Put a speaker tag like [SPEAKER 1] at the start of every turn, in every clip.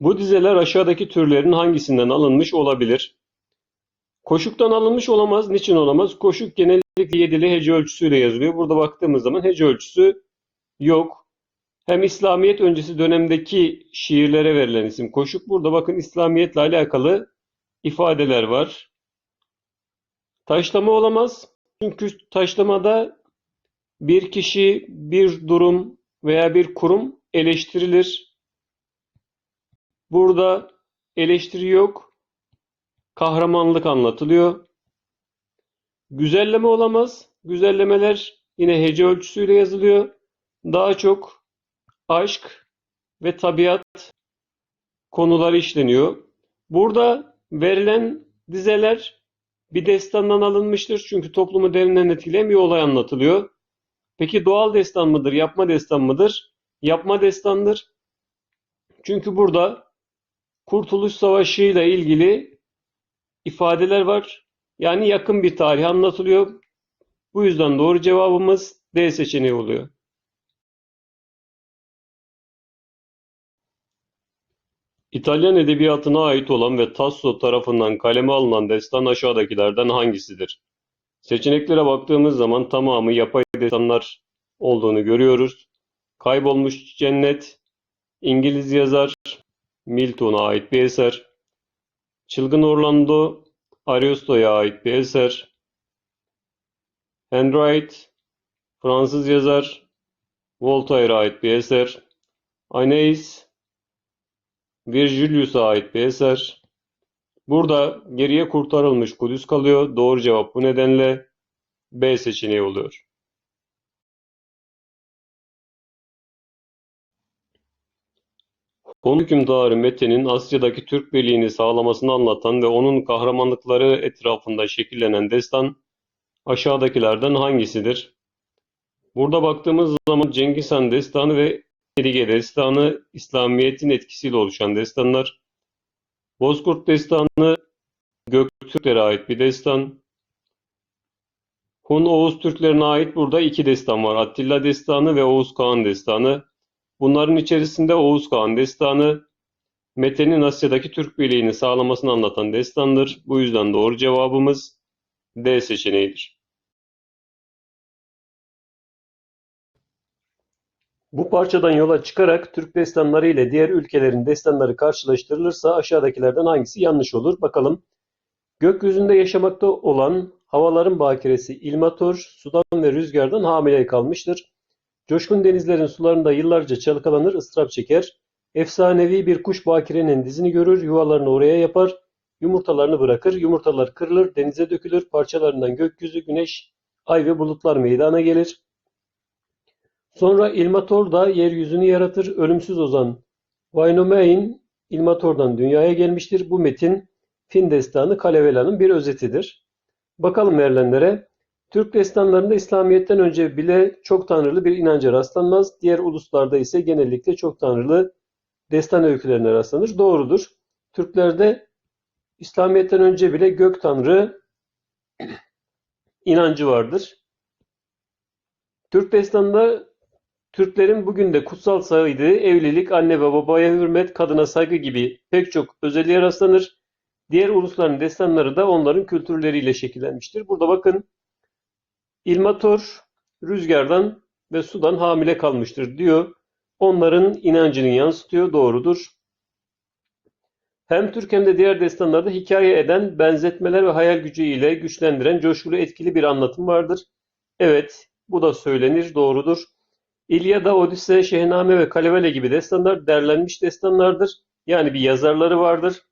[SPEAKER 1] Bu dizeler aşağıdaki türlerin hangisinden alınmış olabilir? Koşuktan alınmış olamaz. Niçin olamaz? Koşuk genellikle yedili hece ölçüsüyle yazılıyor. Burada baktığımız zaman hece ölçüsü yok. Hem İslamiyet öncesi dönemdeki şiirlere verilen isim koşuk. Burada bakın İslamiyetle alakalı ifadeler var. Taşlama olamaz. Çünkü taşlamada bir kişi, bir durum veya bir kurum eleştirilir. Burada eleştiri yok. Kahramanlık anlatılıyor. Güzelleme olamaz. Güzellemeler yine hece ölçüsüyle yazılıyor. Daha çok aşk ve tabiat konuları işleniyor. Burada verilen dizeler bir destandan alınmıştır. Çünkü toplumu derinden etkileyen bir olay anlatılıyor. Peki doğal destan mıdır, yapma destan mıdır? Yapma destandır. Çünkü burada Kurtuluş Savaşı ile ilgili ifadeler var. Yani yakın bir tarih anlatılıyor. Bu yüzden doğru cevabımız D seçeneği oluyor. İtalyan edebiyatına ait olan ve Tasso tarafından kaleme alınan destan aşağıdakilerden hangisidir? Seçeneklere baktığımız zaman tamamı yapay destanlar olduğunu görüyoruz. Kaybolmuş Cennet, İngiliz yazar Milton'a ait bir eser. Çılgın Orlando, Ariosto'ya ait bir eser. Handwright, Fransız yazar Voltaire'a ait bir eser. Aeneis, Virgilius'a ait bir eser. Burada geriye kurtarılmış Kudüs kalıyor. Doğru cevap bu nedenle B seçeneği oluyor. Hun hükümdarı Mete'nin Asya'daki Türk birliğini sağlamasını anlatan ve onun kahramanlıkları etrafında şekillenen destan aşağıdakilerden hangisidir? Burada baktığımız zaman Cengiz Han destanı ve Erige destanı İslamiyet'in etkisiyle oluşan destanlar. Bozkurt destanı Göktürklere ait bir destan. Hun Oğuz Türklerine ait burada iki destan var. Attila destanı ve Oğuz Kağan destanı. Bunların içerisinde Oğuz Kağan destanı Mete'nin Asya'daki Türk birliğini sağlamasını anlatan destandır. Bu yüzden doğru cevabımız D seçeneğidir. Bu parçadan yola çıkarak Türk destanları ile diğer ülkelerin destanları karşılaştırılırsa aşağıdakilerden hangisi yanlış olur? Bakalım. Gökyüzünde yaşamakta olan havaların bakiresi İlmator, sudan ve rüzgardan hamile kalmıştır. Coşkun denizlerin sularında yıllarca çalkalanır, ıstırap çeker. Efsanevi bir kuş bakirenin dizini görür, yuvalarını oraya yapar, yumurtalarını bırakır, yumurtalar kırılır, denize dökülür, parçalarından gökyüzü, güneş, ay ve bulutlar meydana gelir. Sonra İlmator da yeryüzünü yaratır, ölümsüz ozan Wainomain İlmator'dan dünyaya gelmiştir. Bu metin Fin Destanı Kalevela'nın bir özetidir. Bakalım verilenlere. Türk destanlarında İslamiyet'ten önce bile çok tanrılı bir inanca rastlanmaz. Diğer uluslarda ise genellikle çok tanrılı destan öykülerine rastlanır. Doğrudur. Türklerde İslamiyet'ten önce bile gök tanrı inancı vardır. Türk destanında Türklerin bugün de kutsal saydığı evlilik, anne ve babaya hürmet, kadına saygı gibi pek çok özelliğe rastlanır. Diğer ulusların destanları da onların kültürleriyle şekillenmiştir. Burada bakın İlmator rüzgardan ve sudan hamile kalmıştır diyor. Onların inancını yansıtıyor. Doğrudur. Hem Türk hem de diğer destanlarda hikaye eden, benzetmeler ve hayal gücü ile güçlendiren coşkulu etkili bir anlatım vardır. Evet, bu da söylenir, doğrudur. İlyada, Odise, Şehname ve Kalevele gibi destanlar derlenmiş destanlardır. Yani bir yazarları vardır.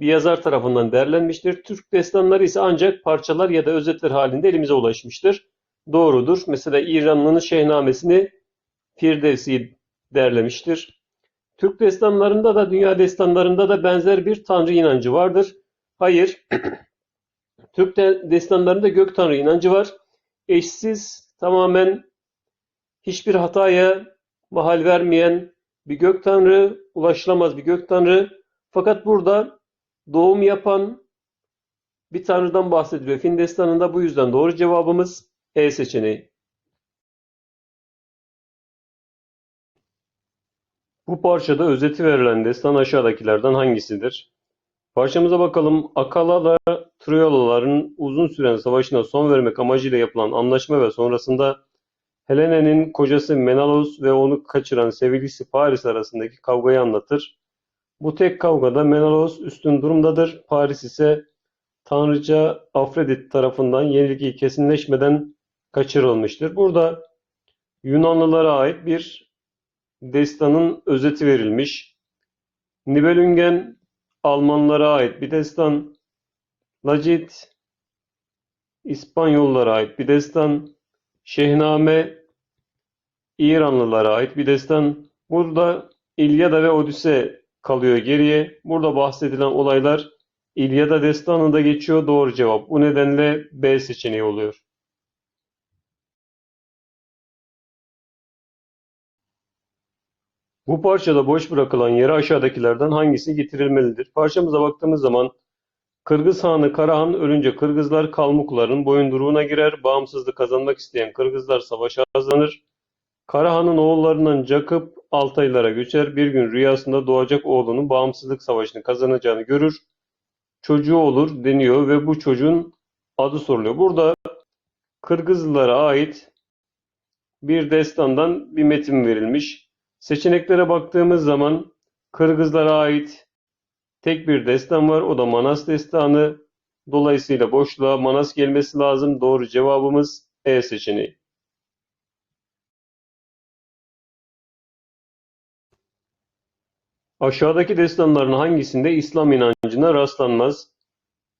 [SPEAKER 1] Bir yazar tarafından derlenmiştir. Türk destanları ise ancak parçalar ya da özetler halinde elimize ulaşmıştır. Doğrudur. Mesela İranlı'nın Şehnamesini Firdevsi derlemiştir. Türk destanlarında da dünya destanlarında da benzer bir tanrı inancı vardır. Hayır. Türk destanlarında gök tanrı inancı var. Eşsiz, tamamen hiçbir hataya mahal vermeyen bir gök tanrı, ulaşılamaz bir gök tanrı. Fakat burada doğum yapan bir tanrıdan bahsediliyor. Fin destanında bu yüzden doğru cevabımız E seçeneği. Bu parçada özeti verilen destan aşağıdakilerden hangisidir? Parçamıza bakalım. Akala Troyalıların uzun süren savaşına son vermek amacıyla yapılan anlaşma ve sonrasında Helene'nin kocası Menelaos ve onu kaçıran sevgilisi Paris arasındaki kavgayı anlatır. Bu tek kavgada Menelaos üstün durumdadır. Paris ise tanrıça Afrodit tarafından yenilgi kesinleşmeden kaçırılmıştır. Burada Yunanlılara ait bir destanın özeti verilmiş. Nibelungen Almanlara ait bir destan. Lacit İspanyollara ait bir destan. Şehname İranlılara ait bir destan. Burada İlyada ve Odise kalıyor geriye. Burada bahsedilen olaylar İlyada destanında geçiyor. Doğru cevap. Bu nedenle B seçeneği oluyor. Bu parçada boş bırakılan yere aşağıdakilerden hangisi getirilmelidir? Parçamıza baktığımız zaman Kırgız Hanı Karahan ölünce Kırgızlar Kalmukların boyunduruğuna girer. Bağımsızlık kazanmak isteyen Kırgızlar savaşa hazırlanır. Karahan'ın oğullarından Cakıp Altaylara göçer. Bir gün rüyasında doğacak oğlunun bağımsızlık savaşını kazanacağını görür. Çocuğu olur deniyor ve bu çocuğun adı soruluyor. Burada Kırgızlılara ait bir destandan bir metin verilmiş. Seçeneklere baktığımız zaman Kırgızlara ait tek bir destan var. O da Manas destanı. Dolayısıyla boşluğa Manas gelmesi lazım. Doğru cevabımız E seçeneği. Aşağıdaki destanların hangisinde İslam inancına rastlanmaz?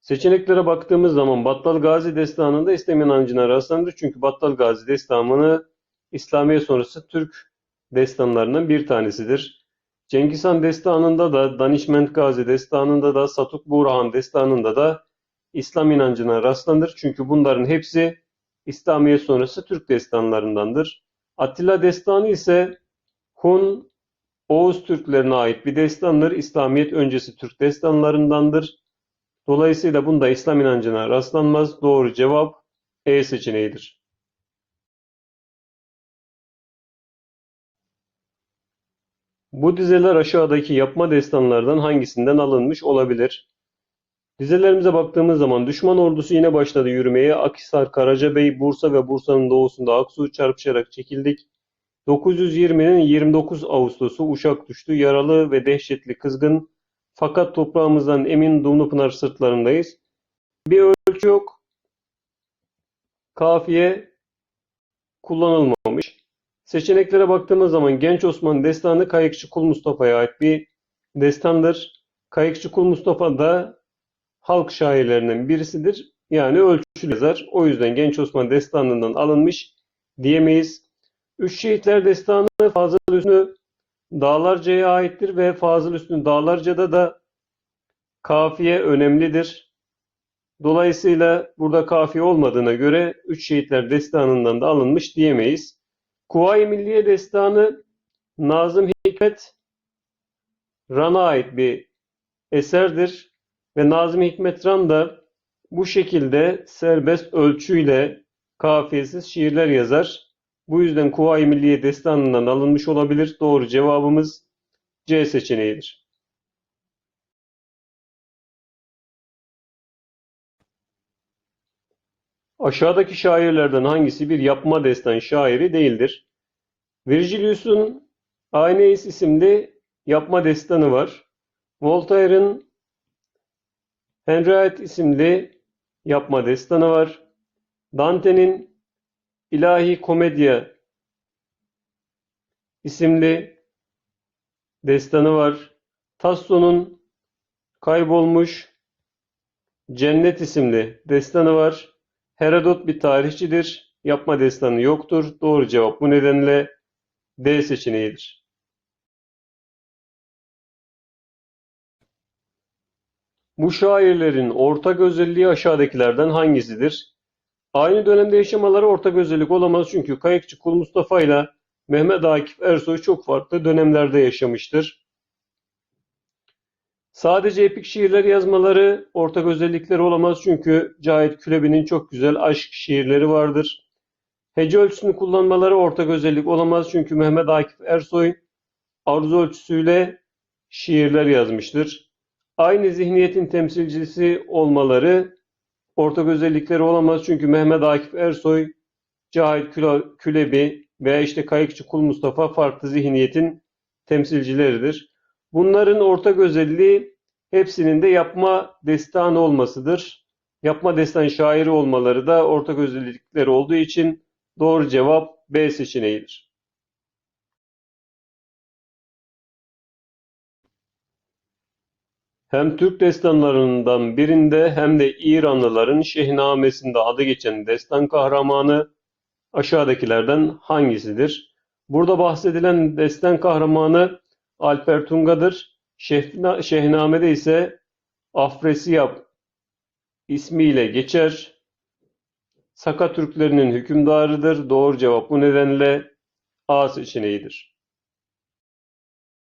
[SPEAKER 1] Seçeneklere baktığımız zaman Battal Gazi destanında İslam inancına rastlanır. Çünkü Battal Gazi destanını İslamiye sonrası Türk destanlarından bir tanesidir. Cengiz Han destanında da, Danişment Gazi destanında da, Satuk Burhan destanında da İslam inancına rastlanır. Çünkü bunların hepsi İslamiye sonrası Türk destanlarındandır. Atilla destanı ise Hun, Oğuz Türklerine ait bir destandır. İslamiyet öncesi Türk destanlarındandır. Dolayısıyla bunda İslam inancına rastlanmaz. Doğru cevap E seçeneğidir. Bu dizeler aşağıdaki yapma destanlardan hangisinden alınmış olabilir? Dizelerimize baktığımız zaman düşman ordusu yine başladı yürümeye. Akhisar, Karacabey, Bursa ve Bursa'nın doğusunda Aksu çarpışarak çekildik. 920'nin 29 Ağustos'u Uşak düştü. Yaralı ve dehşetli kızgın. Fakat toprağımızdan emin Dumlupınar sırtlarındayız. Bir ölçü yok. Kafiye kullanılmamış. Seçeneklere baktığımız zaman Genç Osman destanı Kayıkçı Kul Mustafa'ya ait bir destandır. Kayıkçı Kul Mustafa da halk şairlerinden birisidir. Yani ölçülü yazar. O yüzden Genç Osman destanından alınmış diyemeyiz. Üç Şehitler Destanı Fazıl Hüsnü Dağlarca'ya aittir ve Fazıl Hüsnü Dağlarca'da da kafiye önemlidir. Dolayısıyla burada kafiye olmadığına göre Üç Şehitler Destanı'ndan da alınmış diyemeyiz. Kuvayi Milliye Destanı Nazım Hikmet Ran'a ait bir eserdir ve Nazım Hikmet Ran da bu şekilde serbest ölçüyle kafiyesiz şiirler yazar. Bu yüzden Kuvayi Milliye Destanı'ndan alınmış olabilir. Doğru cevabımız C seçeneğidir. Aşağıdaki şairlerden hangisi bir yapma destan şairi değildir? Virgilius'un Aeneis isimli yapma destanı var. Voltaire'ın Henriette isimli yapma destanı var. Dante'nin İlahi Komedya isimli destanı var. Tasso'nun Kaybolmuş Cennet isimli destanı var. Herodot bir tarihçidir. Yapma destanı yoktur. Doğru cevap bu nedenle D seçeneğidir. Bu şairlerin ortak özelliği aşağıdakilerden hangisidir? Aynı dönemde yaşamaları ortak özellik olamaz çünkü Kayıkçı Kul Mustafa ile Mehmet Akif Ersoy çok farklı dönemlerde yaşamıştır. Sadece epik şiirler yazmaları ortak özellikleri olamaz çünkü Cahit Külebi'nin çok güzel aşk şiirleri vardır. Hece ölçüsünü kullanmaları ortak özellik olamaz çünkü Mehmet Akif Ersoy arzu ölçüsüyle şiirler yazmıştır. Aynı zihniyetin temsilcisi olmaları ortak özellikleri olamaz. Çünkü Mehmet Akif Ersoy, Cahit Külebi veya işte Kayıkçı Kul Mustafa farklı zihniyetin temsilcileridir. Bunların ortak özelliği hepsinin de yapma destanı olmasıdır. Yapma destan şairi olmaları da ortak özellikleri olduğu için doğru cevap B seçeneğidir. Hem Türk destanlarından birinde hem de İranlıların Şehnamesi'nde adı geçen destan kahramanı aşağıdakilerden hangisidir? Burada bahsedilen destan kahramanı Alper Tunga'dır. Şehna- Şehname'de ise Afresiyab ismiyle geçer. Saka Türklerinin hükümdarıdır. Doğru cevap bu nedenle A seçeneğidir.